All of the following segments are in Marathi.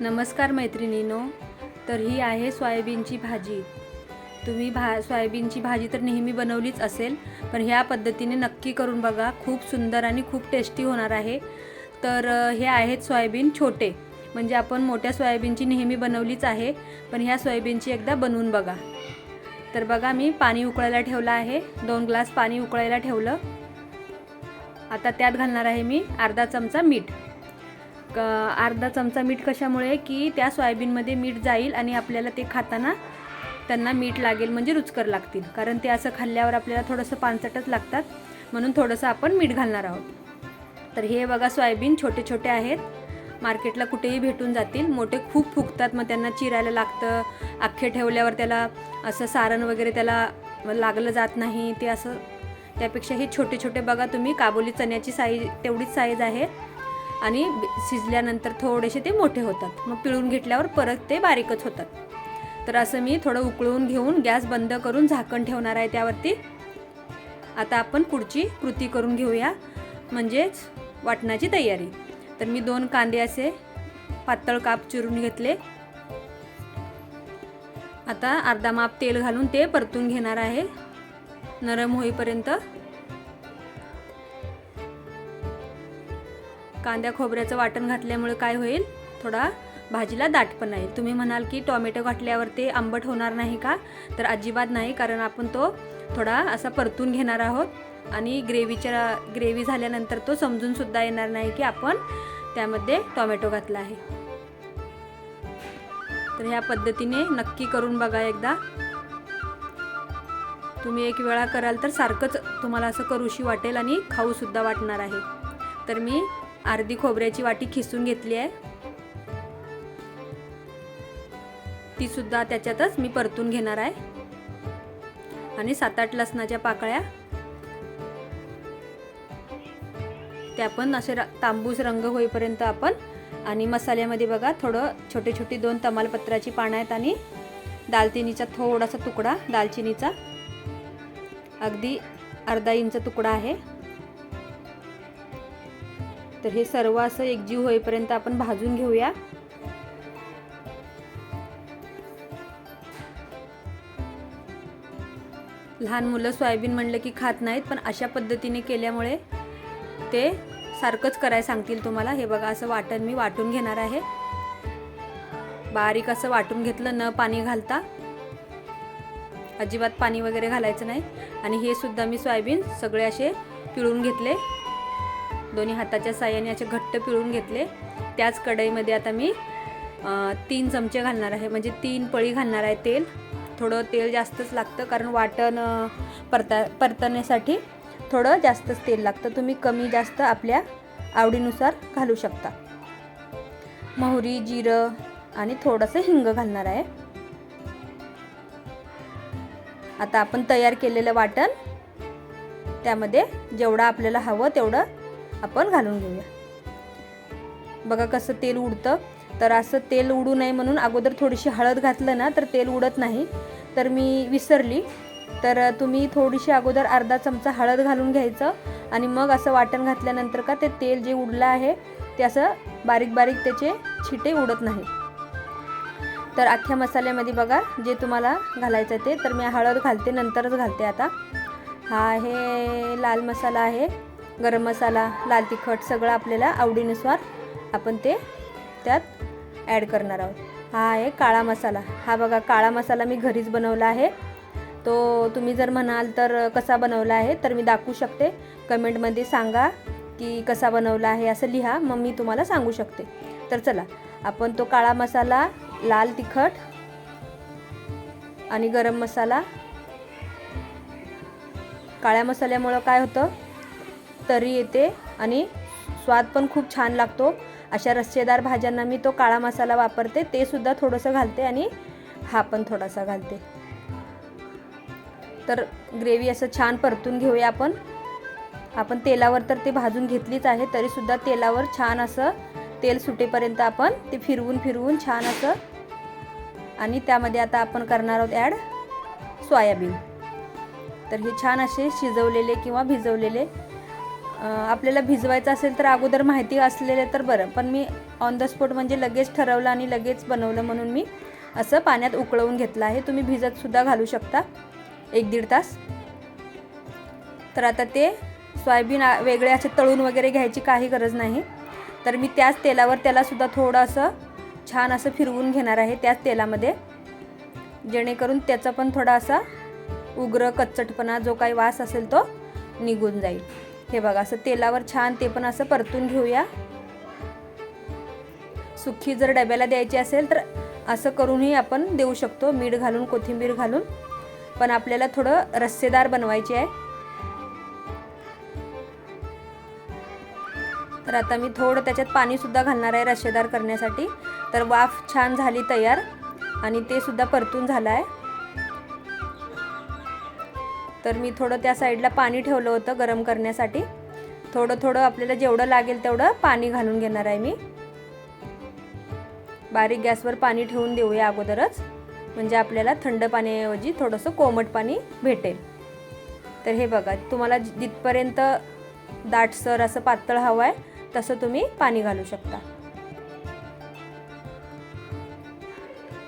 नमस्कार मैत्रिणीनो तर ही आहे सोयाबीनची भाजी. तुम्ही भा सोयाबीनची भाजी तर नेहमी बनवलीच असेल पण ह्या पद्धतीने नक्की करून बघा खूप सुंदर आणि खूप टेस्टी होणार आहे. तर हे आहेत सोयाबीन छोटे. म्हणजे आपण मोठ्या सोयाबीनची नेहमी बनवलीच आहे पण ह्या सोयाबीनची एकदा बनवून बघा. तर बघा मी पाणी उकळायला ठेवलं आहे. दोन ग्लास पाणी उकळायला ठेवलं. आता त्यात घालणार आहे मी अर्धा चमचा मीठ. क अर्धा चमचा मीठ कशामुळे की त्या सोयाबीनमध्ये मीठ जाईल आणि आपल्याला ते खाताना त्यांना मीठ लागेल म्हणजे रुचकर लागतील. कारण ते असं खाल्ल्यावर आपल्याला थोडंसं पानसटच लागतात. म्हणून थोडंसं आपण मीठ घालणार आहोत. तर हे बघा सोयाबीन छोटे छोटे आहेत. मार्केटला कुठेही भेटून जातील. मोठे खूप फुगतात मग त्यांना चिरायला लागतं. अख्खे ठेवल्यावर त्याला असं सारण वगैरे त्याला लागलं जात नाही. ते असं त्यापेक्षा हे छोटे छोटे बघा तुम्ही. काबोली चण्याची साईज तेवढीच साईज आहे. आणि शिजल्यानंतर थोडेसे ते मोठे होतात. मग पिळून घेतल्यावर परत ते बारीकच होतात. तर असं मी थोडं उकळून घेऊन गॅस बंद करून झाकण ठेवणार आहे त्यावरती. आता आपण पुढची कृती करून घेऊया. म्हणजेच वाटणाची तयारी. तर मी दोन कांदे असे पातळ काप चिरून घेतले. आता अर्धा माप तेल घालून ते परतून घेणार आहे. नरम होईपर्यंत कांद्या खोबऱ्याचं वाटण घातल्यामुळे काय होईल? थोडा भाजीला दाटपणा येईल तुम्ही म्हणाल की टॉमॅटो घातल्यावर ते आंबट होणार नाही का? तर अजिबात नाही कारण आपण तो थोडा असा परतून घेणार आहोत. आणि ग्रेव्हीच्या ग्रेव्ही झाल्यानंतर तो समजूनसुद्धा येणार नाही की आपण त्यामध्ये टॉमॅटो घातला आहे. तर ह्या पद्धतीने नक्की करून बघा एकदा. तुम्ही एक वेळा कराल तर सारखंच तुम्हाला असं करूशी वाटेल आणि खाऊसुद्धा वाटणार आहे. तर मी अर्धी खोबऱ्याची वाटी खिसून घेतली आहे. ती सुद्धा त्याच्यातच मी परतून घेणार आहे. आणि सात आठ लसणाच्या पाकळ्या. त्या पण असे र- तांबूस रंग होईपर्यंत आपण आणि मसाल्यामध्ये बघा थोडं छोटे छोटी दोन तमालपत्राची पानं आहेत आणि दालचिनीचा थोडासा तुकडा दालचिनीचा. अगदी अर्धा इंच तुकडा आहे. तर हे सर्व असं एकजीव होईपर्यंत आपण भाजून घेऊया. लहान मुलं सोयाबीन म्हणलं की खात नाहीत पण अशा पद्धतीने केल्यामुळे ते सारखंच करायला सांगतील तुम्हाला. हे बघा असं वाटण मी वाटून घेणार आहे. बारीक असं वाटून घेतलं न पाणी घालता. अजिबात पाणी वगैरे घालायचं नाही. आणि हे सुद्धा मी सोयाबीन सगळे असे पिळून घेतले. दोन्ही हाताच्या साह्याने असे घट्ट पिळून घेतले. त्याच कढईमध्ये आता मी तीन चमचे घालणार आहे. म्हणजे तीन पळी घालणार आहे तेल. थोडं तेल जास्तच लागतं कारण वाटण परता परतण्यासाठी थोडं जास्तच तेल लागतं. तुम्ही कमी जास्त आपल्या आवडीनुसार घालू शकता. मोहरी जिरं आणि थोडंसं हिंग घालणार आहे. आता आपण तयार केलेलं वाटण त्यामध्ये जेवढं आपल्याला हवं तेवढं आपण घालून घेऊया. बघा कसं तेल उडतं. तर असं तेल उडू नये म्हणून अगोदर थोडीशी हळद घातलं ना तर तेल उडत नाही. तर मी विसरली. तर तुम्ही थोडीशी अगोदर अर्धा चमचा हळद घालून घ्यायचं आणि मग असं वाटण घातल्यानंतर का ते तेल जे उडलं आहे ते असं बारीक बारीक त्याचे छिटे उडत नाही. तर अख्ख्या मसाल्यामध्ये बघा जे तुम्हाला घालायचं ते. तर मी हळद घालते नंतरच घालते आता. हा आहे लाल मसाला आहे. गरम मसाला लाल तिखट सगळं आपल्याला आवडीनुसार आपण ते त्यात ॲड करणार आहोत. हा आहे काळा मसाला. हा बघा काळा मसाला मी घरीच बनवला आहे. तो तुम्ही जर म्हणाल तर कसा बनवला आहे तर मी दाखवू शकते. कमेंटमध्ये सांगा की कसा बनवला आहे असं लिहा. मग मी तुम्हाला सांगू शकते. तर चला आपण तो काळा मसाला लाल तिखट आणि गरम मसाला. काळ्या मसाल्यामुळं काय होतं? तरी येते आणि स्वाद पण खूप छान लागतो. अशा रस्सेदार भाज्यांना मी तो काळा मसाला वापरते ते सुद्धा थोडंसं घालते आणि हा पण थोडासा घालते. तर ग्रेव्ही असं छान परतून घेऊया आपण. आपण तेलावर तर ते भाजून घेतलीच आहे तरीसुद्धा तेलावर छान असं तेल सुटेपर्यंत आपण ते फिरवून फिरवून छान असं आणि त्यामध्ये आता आपण करणार आहोत ॲड सोयाबीन. तर हे छान असे शिजवलेले किंवा भिजवलेले आपल्याला भिजवायचं असेल तर अगोदर माहिती असलेले तर बरं. पण मी ऑन द स्पॉट म्हणजे लगेच ठरवलं आणि लगेच बनवलं म्हणून मी असं पाण्यात उकळवून घेतलं आहे. तुम्ही भिजतसुद्धा घालू शकता. एक दीड तास. तर आता ते सोयाबीन वेगळे असे तळून वगैरे घ्यायची काही गरज नाही. तर मी त्याच तेलावर त्यालासुद्धा थोडं असं छान असं फिरवून घेणार आहे त्याच तेलामध्ये. जेणेकरून त्याचा पण थोडा असा उग्र कच्चटपणा जो काही वास असेल तो निघून जाईल. हे बघा असं तेलावर छान ते पण असं परतून घेऊया. सुखी जर डब्याला द्यायची असेल तर असं करूनही आपण देऊ शकतो मीठ घालून कोथिंबीर घालून. पण आपल्याला थोडं रस्सेदार बनवायची आहे. तर आता मी थोडं त्याच्यात पाणीसुद्धा घालणार आहे रस्सेदार करण्यासाठी. तर वाफ छान झाली तयार आणि ते सुद्धा परतून झालं आहे. तर मी थोडं त्या साईडला पाणी ठेवलं होतं गरम करण्यासाठी. थोडं थोडं आपल्याला जेवढं लागेल तेवढं पाणी घालून घेणार आहे मी. बारीक गॅसवर पाणी ठेवून देऊया अगोदरच. म्हणजे आपल्याला थंड पाण्याऐवजी थोडंसं कोमट पाणी भेटेल. तर हे बघा तुम्हाला जिथपर्यंत दाटसर असं पातळ हवं आहे तसं तुम्ही पाणी घालू शकता.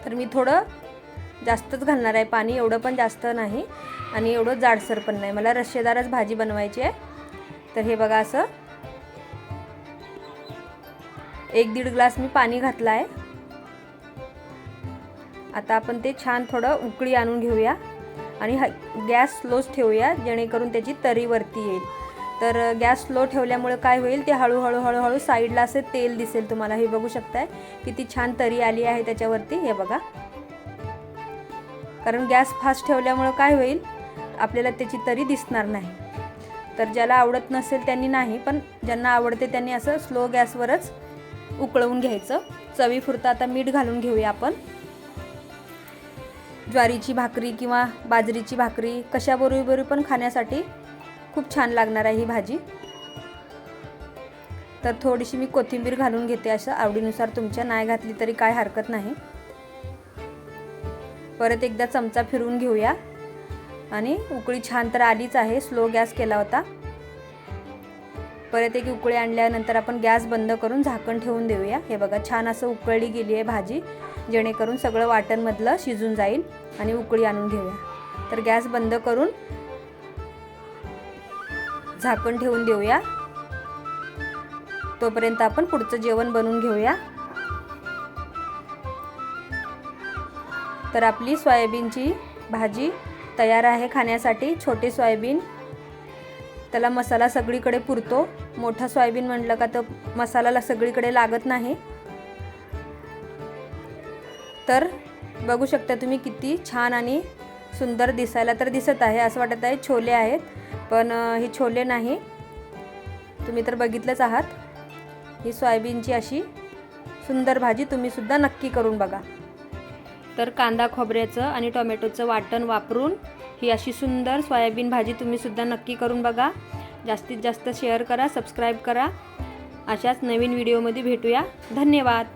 तर मी थोडं जास्तच घालणार आहे पाणी एवढं पण जास्त नाही. आणि एवढं जाडसर पण नाही. मला रश्शेदारच भाजी बनवायची आहे. तर हे बघा असं. एक दीड ग्लास मी पाणी घातलं आहे. आता आपण ते छान थोडं उकळी आणून घेऊया आणि हा गॅस स्लोच ठेवूया जेणेकरून त्याची तरीवरती येईल. तर गॅस स्लो ठेवल्यामुळे काय होईल ते हळूहळू हळूहळू साईडला असे तेल दिसेल तुम्हाला. हे बघू शकताय किती छान तरी आली आहे त्याच्यावरती. हे बघा. कारण गॅस फास्ट ठेवल्यामुळं काय होईल आपल्याला त्याची तरी दिसणार नाही. तर ज्याला आवडत नसेल त्यांनी नाही पण ज्यांना आवडते त्यांनी असं स्लो गॅसवरच उकळवून घ्यायचं. चवीपुरतं आता मीठ घालून घेऊया आपण. ज्वारीची भाकरी किंवा बाजरीची भाकरी कशाबरोबर पण खाण्यासाठी खूप छान लागणार आहे ही भाजी. तर थोडीशी मी कोथिंबीर घालून घेते असं आवडीनुसार. तुमच्या नाही घातली तरी काय हरकत नाही. परत एकदा चमचा फिरवून घेऊया. आणि उकळी छान तर आलीच आहे. स्लो गॅस केला होता. परत एक उकळी आणल्यानंतर आपण गॅस बंद करून झाकण ठेवून देऊया. हे बघा छान असं उकळली गेली आहे भाजी. जेणेकरून सगळं वाटणमधलं शिजून जाईल आणि उकळी आणून घेऊया. तर गॅस बंद करून झाकण ठेवून देऊया. तोपर्यंत आपण पुढचं जेवण बनवून घेऊया. तर आपली सोयाबीनची भाजी तयार आहे खाण्यासाठी छोटे सोयाबीन. त्याला मसाला सगळीकडे पुरतो. मोठा सोयाबीन म्हटलं का तर मसाला सगळीकडे लागत नाही. तर बघू शकता तुम्ही किती छान आणि सुंदर दिसायला तर दिसत आहे असं वाटत आहे छोले आहेत. पण हे छोले नाही. तुम्ही तर बघितलंच आहात. ही सोयाबीनची अशी सुंदर भाजी तुम्हीसुद्धा नक्की करून बघा. तर कांदा खोबऱ्याचं आणि टोमॅटोचं वाटण वापरून ही अशी सुंदर सोयाबीन भाजी तुम्हीसुद्धा नक्की करून बघा. जास्तीत जास्त शेअर करा सबस्क्राईब करा. अशाच नवीन व्हिडिओमध्ये भेटूया. धन्यवाद.